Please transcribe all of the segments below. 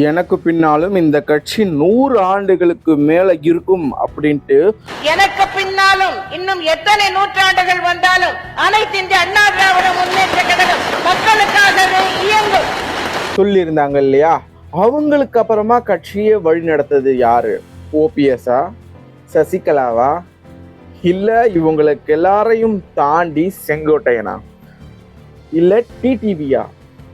எனக்கு பின்னாலும் இந்த கட்சி நூறு ஆண்டுகளுக்கு மேல இருக்கும் அப்படின்ட்டு எனக்கு பின்னாலும் இன்னும் எத்தனை நூற்றாண்டுகள் வந்தாலும் அனைத்து இந்திய அண்ணா திராவிட முன்னேற்ற கழகம் மக்களுக்காகவே இயங்கும். சொல்லியிருந்தாங்க இல்லையா? அவங்களுக்கு அப்புறமா கட்சியை வழி நடத்தது யாரு? ஓபிஎஸ்ஆ சசிகலாவா? இல்ல இவங்களுக்கு எல்லாரையும் தாண்டி செங்கோட்டையனா? இல்ல டிடிவியா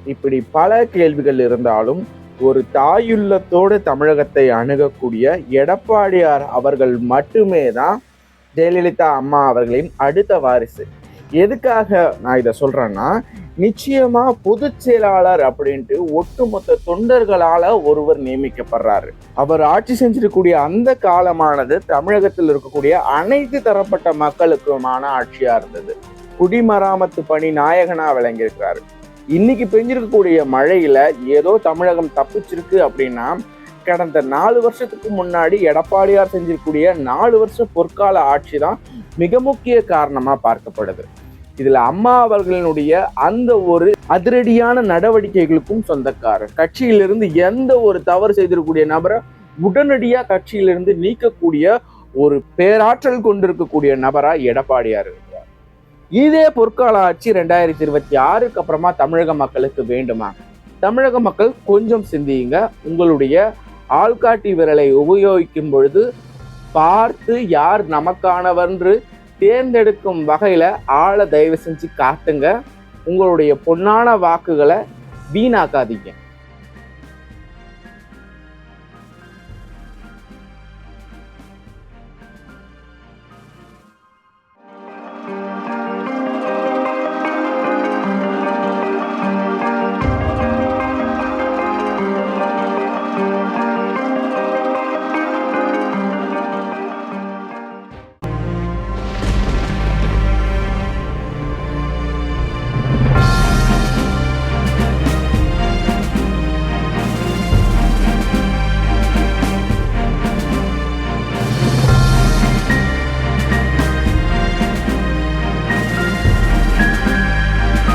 இப்படி பல கேள்விகள் இருந்தாலும் ஒரு தாயுள்ளத்தோடு தமிழகத்தை அணுகக்கூடிய எடப்பாடியார் அவர்கள் மட்டுமே தான் ஜெயலலிதா அம்மா அவர்களின் அடுத்த வாரிசு. எதுக்காக நான் இதை சொல்கிறேன்னா நிச்சயமாக பொதுச் செயலாளர் அப்படின்ட்டு ஒட்டுமொத்த தொண்டர்களால் ஒருவர் நியமிக்கப்படுறாரு. அவர் ஆட்சி செஞ்சிருக்கக்கூடிய அந்த காலமானது தமிழகத்தில் இருக்கக்கூடிய அனைத்து தரப்பட்ட மக்களுக்குமான ஆட்சியாக இருந்தது. குடிமராமத்து பணி நாயகனாக விளங்கியிருக்கிறாரு. இன்னைக்கு பெஞ்சிருக்கக்கூடிய மழையில ஏதோ தமிழகம் தப்பிச்சிருக்கு அப்படின்னா கடந்த நாலு வருஷத்துக்கு முன்னாடி எடப்பாடியார் செஞ்சிருக்கக்கூடிய நாலு வருஷ பொற்கால ஆட்சி தான் மிக முக்கிய காரணமா பார்க்கப்படுது. இதுல அம்மா அவர்களினுடைய அந்த ஒரு அதிரடியான நடவடிக்கைகளுக்கும் சொந்தக்காரர். கட்சியிலிருந்து எந்த ஒரு தவறு செய்திருக்கூடிய நபரை உடனடியாக கட்சியிலிருந்து நீக்கக்கூடிய ஒரு பேராற்றல் கொண்டிருக்கக்கூடிய நபரா எடப்பாடியார். இதே பொற்கால ஆட்சி ரெண்டாயிரத்தி இருபத்தி ஆறுக்கு அப்புறமா தமிழக மக்களுக்கு வேண்டுமா? தமிழக மக்கள் கொஞ்சம் சிந்தியுங்க. உங்களுடைய ஆள்காட்டி விரலை உபயோகிக்கும் பொழுது பார்த்து யார் நமக்கானவன்று தேர்ந்தெடுக்கும் வகையில் ஆளை தயவு செஞ்சு காட்டுங்க. உங்களுடைய பொன்னான வாக்குகளை வீணாக்காதீங்க.